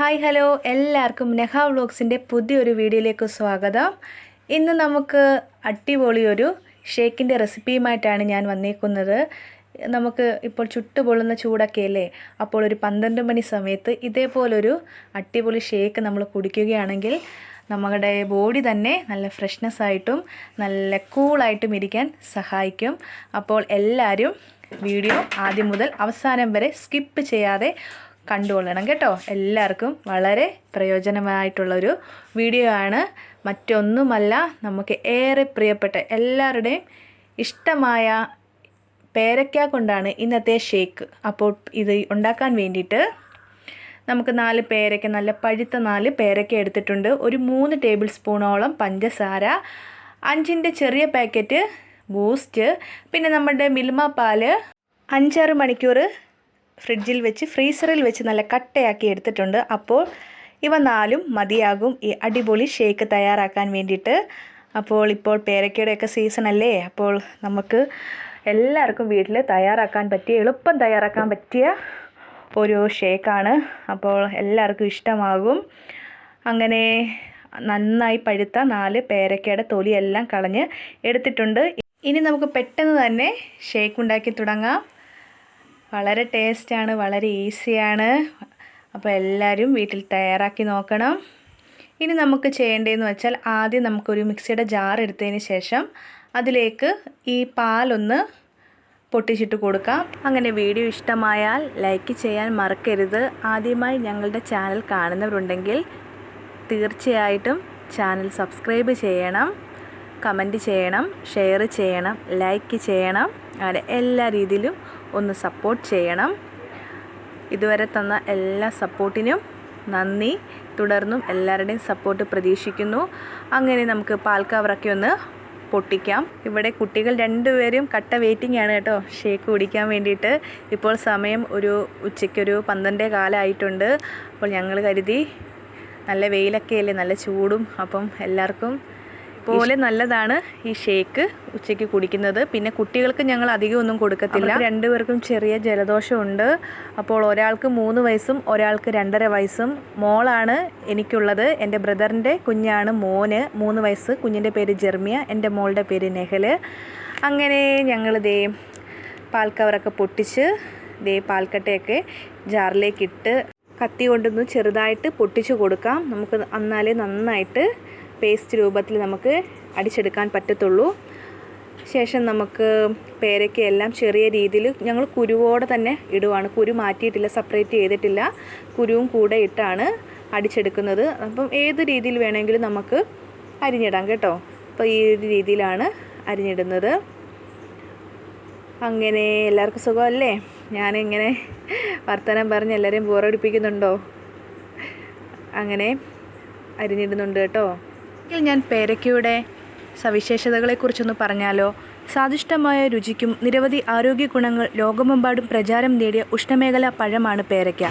Hi hello. എല്ലാവർക്കും നെഹ വ്ളോഗ്സിന്റെ പുതിയൊരു വീഡിയോയിലേക്ക് സ്വാഗതം. ഇന്ന് നമുക്ക് അടിപൊളി ഒരു ഷേക്കിന്റെ റെസിപ്പിയുമായിട്ടാണ് ഞാൻ വന്നേക്കുന്നത്. നമുക്ക് ഇപ്പോൾ ചുട്ടുപൊള്ളുന്ന ചൂടൊക്കെ അല്ലേ? അപ്പോൾ ഒരു പന്ത്രണ്ട് മണി സമയത്ത് ഇതേപോലൊരു അടിപൊളി ഷേക്ക് നമ്മൾ കുടിക്കുകയാണെങ്കിൽ നമ്മുടെ ബോഡി തന്നെ നല്ല ഫ്രഷ്നെസ് ആയിട്ടും നല്ല കൂളായിട്ടും ഇരിക്കാൻ സഹായിക്കും. അപ്പോൾ എല്ലാവരും വീഡിയോ ആദ്യം മുതൽ അവസാനം വരെ സ്കിപ്പ് ചെയ്യാതെ കണ്ടുകൊള്ളണം കേട്ടോ. എല്ലാവർക്കും വളരെ പ്രയോജനമായിട്ടുള്ളൊരു വീഡിയോ ആണ്. മറ്റൊന്നുമല്ല നമുക്ക് ഏറെ പ്രിയപ്പെട്ട എല്ലാവരുടെയും ഇഷ്ടമായ പേരയ്ക്ക കൊണ്ടാണ് ഇന്നത്തെ ഷേക്ക്. അപ്പോൾ ഇത് ഉണ്ടാക്കാൻ വേണ്ടിയിട്ട് നമുക്ക് നാല് പേരയ്ക്ക നല്ല പഴുത്ത നാല് പേരയ്ക്ക എടുത്തിട്ടുണ്ട്. ഒരു മൂന്ന് ടേബിൾ സ്പൂണോളം പഞ്ചസാര അഞ്ചിന്റെ ചെറിയ പാക്കറ്റ് ബൂസ്റ്റ് പിന്നെ നമ്മുടെ മിൽമ പാൽ അഞ്ചാറ് മണിക്കൂർ ഫ്രിഡ്ജിൽ വെച്ച് ഫ്രീസറിൽ വെച്ച് നല്ല കട്ടയാക്കി എടുത്തിട്ടുണ്ട്. അപ്പോൾ ഇവ നാലും മതിയാകും. ഈ അടിപൊളി ഷേക്ക് തയ്യാറാക്കാൻ വേണ്ടിയിട്ട്. അപ്പോൾ ഇപ്പോൾ പേരക്കയുടെയൊക്കെ സീസൺ അല്ലേ? അപ്പോൾ നമുക്ക് എല്ലാവർക്കും വീട്ടിൽ തയ്യാറാക്കാൻ പറ്റിയ എളുപ്പം തയ്യാറാക്കാൻ പറ്റിയ ഒരു ഷേക്കാണ്. അപ്പോൾ എല്ലാവർക്കും ഇഷ്ടമാകും. അങ്ങനെ നന്നായി പഴുത്ത നാല് പേരക്കയുടെ തൊലിയെല്ലാം കളഞ്ഞ് എടുത്തിട്ടുണ്ട്. ഇനി നമുക്ക് പെട്ടെന്ന് തന്നെ ഷേക്ക് ഉണ്ടാക്കി തുടങ്ങാം. വളരെ ടേസ്റ്റാണ് വളരെ ഈസിയാണ്. അപ്പോൾ എല്ലാവരും വീട്ടിൽ തയ്യാറാക്കി നോക്കണം. ഇനി നമുക്ക് ചെയ്യേണ്ടതെന്ന് വെച്ചാൽ ആദ്യം നമുക്കൊരു മിക്സിയുടെ ജാർ എടുത്തതിന് ശേഷം അതിലേക്ക് ഈ പാലൊന്ന് പൊട്ടിച്ചിട്ട് കൊടുക്കാം. അങ്ങനെ വീഡിയോ ഇഷ്ടമായാൽ ലൈക്ക് ചെയ്യാൻ മറക്കരുത്. ആദ്യമായി ഞങ്ങളുടെ ചാനൽ കാണുന്നവരുണ്ടെങ്കിൽ തീർച്ചയായിട്ടും ചാനൽ സബ്സ്ക്രൈബ് ചെയ്യണം. കമന്റ് ചെയ്യണം ഷെയർ ചെയ്യണം ലൈക്ക് ചെയ്യണം. അങ്ങനെ എല്ലാ രീതിയിലും ഒന്ന് സപ്പോർട്ട് ചെയ്യണം. ഇതുവരെ തന്ന എല്ലാ സപ്പോർട്ടിനും നന്ദി. തുടർന്നും എല്ലാവരുടെയും സപ്പോർട്ട് പ്രതീക്ഷിക്കുന്നു. അങ്ങനെ നമുക്ക് പാൽക്കവറൊക്കെ ഒന്ന് പൊട്ടിക്കാം. ഇവിടെ കുട്ടികൾ രണ്ടുപേരും കട്ട വെയിറ്റിംഗ് ആണ് കേട്ടോ. ഷേക്ക് കുടിക്കാൻ വേണ്ടിയിട്ട്. ഇപ്പോൾ സമയം ഒരു ഉച്ചയ്ക്കൊരു പന്ത്രണ്ടേ കാലമായിട്ടുണ്ട് അപ്പോൾ ഞങ്ങൾ കരുതി നല്ല വെയിലൊക്കെ അല്ലേ നല്ല ചൂടും. അപ്പം എല്ലാവർക്കും പോലെ നല്ലതാണ് ഈ ഷേക്ക് ഉച്ചയ്ക്ക് കുടിക്കുന്നത്. പിന്നെ കുട്ടികൾക്ക് ഞങ്ങൾ അധികം ഒന്നും കൊടുക്കത്തില്ല. രണ്ടുപേർക്കും ചെറിയ ജലദോഷമുണ്ട്. അപ്പോൾ ഒരാൾക്ക് മൂന്ന് വയസ്സും ഒരാൾക്ക് രണ്ടര വയസ്സും. മോളാണ് എനിക്കുള്ളത്. എന്റെ ബ്രദറിന്റെ കുഞ്ഞാണ് മോന്. മൂന്ന് വയസ്സ്. കുഞ്ഞിന്റെ പേര് ജെർമിയ. എന്റെ മോളുടെ പേര് നെഹൽ അങ്ങനെ ഞങ്ങൾ ദേ പാൽക്കവറൊക്കെ പൊട്ടിച്ച് ദേ പാൽക്കട്ടയൊക്കെ ജാറിലേക്കിട്ട് കത്തി കൊണ്ടൊന്ന് ചെറുതായിട്ട് പൊട്ടിച്ചു കൊടുക്കാം. നമുക്ക് എന്നാലേ നന്നായിട്ട് പേസ്റ്റ് രൂപത്തിൽ നമുക്ക് അടിച്ചെടുക്കാൻ പറ്റത്തുള്ളൂ. ശേഷം നമുക്ക് പേരയ്ക്കയെല്ലാം ചെറിയ രീതിയിൽ ഞങ്ങൾ കുരുവോടെ തന്നെ ഇടുവാണ്. കുരു മാറ്റിയിട്ടില്ല സെപ്പറേറ്റ് ചെയ്തിട്ടില്ല. കുരുവും കൂടെ ഇട്ടാണ് അടിച്ചെടുക്കുന്നത്. അപ്പം ഏത് രീതിയിൽ വേണമെങ്കിലും നമുക്ക് അരിഞ്ഞിടാം കേട്ടോ. അപ്പോൾ ഈ ഒരു രീതിയിലാണ് അരിഞ്ഞിടുന്നത്. അങ്ങനെ എല്ലാവർക്കും സുഖമല്ലേ? ഞാനിങ്ങനെ വർത്തമാനം പറഞ്ഞ് എല്ലാവരെയും ബോറടിപ്പിക്കുന്നുണ്ടോ? അങ്ങനെ അരിഞ്ഞിടുന്നുണ്ട് കേട്ടോ. എങ്കിൽ ഞാൻ പേരയ്ക്കയുടെ സവിശേഷതകളെക്കുറിച്ചൊന്ന് പറഞ്ഞാലോ? സ്വാദിഷ്ടമായ രുചിക്കും നിരവധി ആരോഗ്യ ഗുണങ്ങൾ ലോകമെമ്പാടും പ്രചാരം നേടിയ ഉഷ്ണമേഖലാ പഴമാണ് പേരയ്ക്ക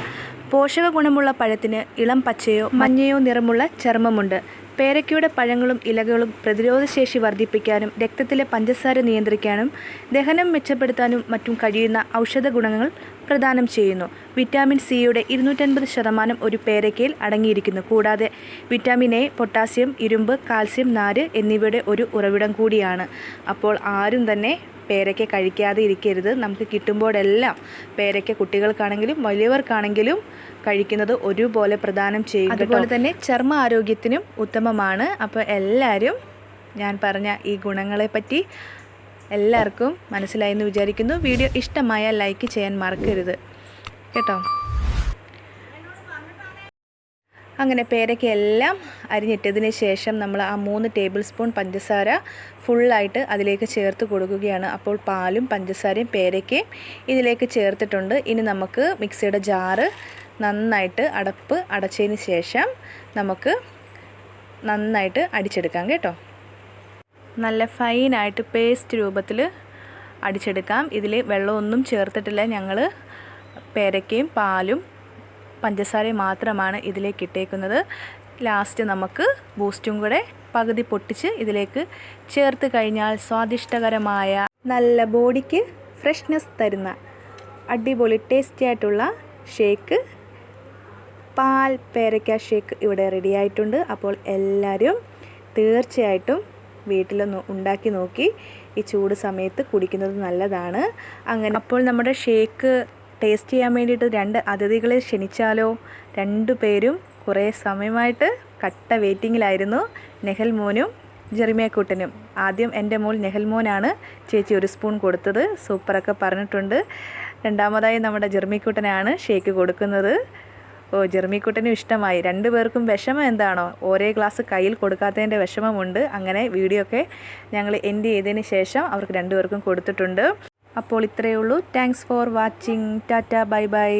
പോഷക ഗുണമുള്ള പഴത്തിന് ഇളം പച്ചയോ മഞ്ഞയോ നിറമുള്ള ചർമ്മമുണ്ട്. പേരയ്ക്കയുടെ പഴങ്ങളും ഇലകളും പ്രതിരോധശേഷി വർദ്ധിപ്പിക്കാനും രക്തത്തിലെ പഞ്ചസാര നിയന്ത്രിക്കാനും ദഹനം മെച്ചപ്പെടുത്താനും മറ്റും കഴിയുന്ന ഔഷധ ഗുണങ്ങൾ പ്രദാനം ചെയ്യുന്നു. വിറ്റാമിൻ സിയുടെ ഇരുന്നൂറ്റൻപത് ശതമാനം ഒരു പേരയ്ക്കയിൽ അടങ്ങിയിരിക്കുന്നു. കൂടാതെ വിറ്റാമിൻ എ പൊട്ടാസ്യം ഇരുമ്പ് കാൽസ്യം നാര് എന്നിവയുടെ ഒരു ഉറവിടം കൂടിയാണ്. അപ്പോൾ ആരും തന്നെ പേരയ്ക്ക കഴിക്കാതെ ഇരിക്കരുത്. നമുക്ക് കിട്ടുമ്പോഴെല്ലാം പേരയ്ക്ക കുട്ടികൾക്കാണെങ്കിലും വലിയവർക്കാണെങ്കിലും കഴിക്കുന്നത് ഒരുപോലെ പ്രദാനം ചെയ്യും അതുപോലെ തന്നെ ചർമ്മ ആരോഗ്യത്തിനും ഉത്തമമാണ്. അപ്പോൾ എല്ലാവരും ഞാൻ പറഞ്ഞ ഈ ഗുണങ്ങളെപ്പറ്റി എല്ലാവർക്കും മനസ്സിലായി എന്ന് വിചാരിക്കുന്നു. വീഡിയോ ഇഷ്ടമായാൽ ലൈക്ക് ചെയ്യാൻ മറക്കരുത്. കേട്ടോ. അങ്ങനെ പേരയ്ക്കെല്ലാം അരിഞ്ഞിട്ടതിന് ശേഷം നമ്മൾ ആ മൂന്ന് ടേബിൾ സ്പൂൺ പഞ്ചസാര ഫുള്ളായിട്ട് അതിലേക്ക് ചേർത്ത് കൊടുക്കുകയാണ്. അപ്പോൾ പാലും പഞ്ചസാരയും പേരയ്ക്കയും ഇതിലേക്ക് ചേർത്തിട്ടുണ്ട്. ഇനി നമുക്ക് മിക്സിയുടെ ജാറ് നന്നായിട്ട് അടപ്പ് അടച്ചതിന് ശേഷം നമുക്ക് നന്നായിട്ട് അടിച്ചെടുക്കാം കേട്ടോ. നല്ല ഫൈനായിട്ട് പേസ്റ്റ് രൂപത്തിൽ അടിച്ചെടുക്കാം. ഇതിൽ വെള്ളമൊന്നും ചേർത്തിട്ടില്ല ഞങ്ങൾ പേരയ്ക്കയും പാലും പഞ്ചസാരയും മാത്രമാണ് ഇതിലേക്ക് ഇട്ടേക്കുന്നത്. ലാസ്റ്റ് നമുക്ക് ബൂസ്റ്റും കൂടെ പകുതി പൊട്ടിച്ച് ഇതിലേക്ക് ചേർത്ത് കഴിഞ്ഞാൽ സ്വാദിഷ്ടകരമായ നല്ല ബോഡിക്ക് ഫ്രഷ്നെസ് തരുന്ന അടിപൊളി ടേസ്റ്റി ആയിട്ടുള്ള ഷേക്ക് പാൽ പേരയ്ക്ക ഷേക്ക് ഇവിടെ റെഡി ആയിട്ടുണ്ട്. അപ്പോൾ എല്ലാവരും തീർച്ചയായിട്ടും വീട്ടിലൊന്ന് ഉണ്ടാക്കി നോക്കി. ഈ ചൂട് സമയത്ത് കുടിക്കുന്നത് നല്ലതാണ്. അങ്ങനെ അപ്പോൾ നമ്മുടെ ഷേക്ക് ടേസ്റ്റ് ചെയ്യാൻ വേണ്ടിയിട്ട് രണ്ട് അതിഥികളെ ക്ഷണിച്ചാലോ? രണ്ടു പേരും കുറേ സമയമായിട്ട് കട്ട വെയിറ്റിങ്ങിലായിരുന്നു. നെഹൽ മോനും ജെറിമിയക്കൂട്ടനും ആദ്യം എന്റെ മോൾ നെഹൽ മോനാണ്. ചേച്ചി ഒരു സ്പൂൺ കൊടുത്തത്. സൂപ്പറൊക്കെ പറഞ്ഞിട്ടുണ്ട്. രണ്ടാമതായി നമ്മുടെ ജെർമിക്കൂട്ടനാണ് ഷേക്ക് കൊടുക്കുന്നത്. ഓ ജെർമിക്കുട്ടനും ഇഷ്ടമായി. രണ്ടു പേർക്കും വിഷമം എന്താണോ? ഒരേ ഗ്ലാസ് കയ്യിൽ കൊടുക്കാത്തതിന്റെ വിഷമമുണ്ട്. അങ്ങനെ വീഡിയോ ഒക്കെ ഞങ്ങൾ എൻഡ് ചെയ്തതിന് ശേഷം അവർക്ക് രണ്ടുപേർക്കും കൊടുത്തിട്ടുണ്ട്. അപ്പോൾ ഇത്രയേ ഉള്ളൂ. Thanks for watching tata bye bye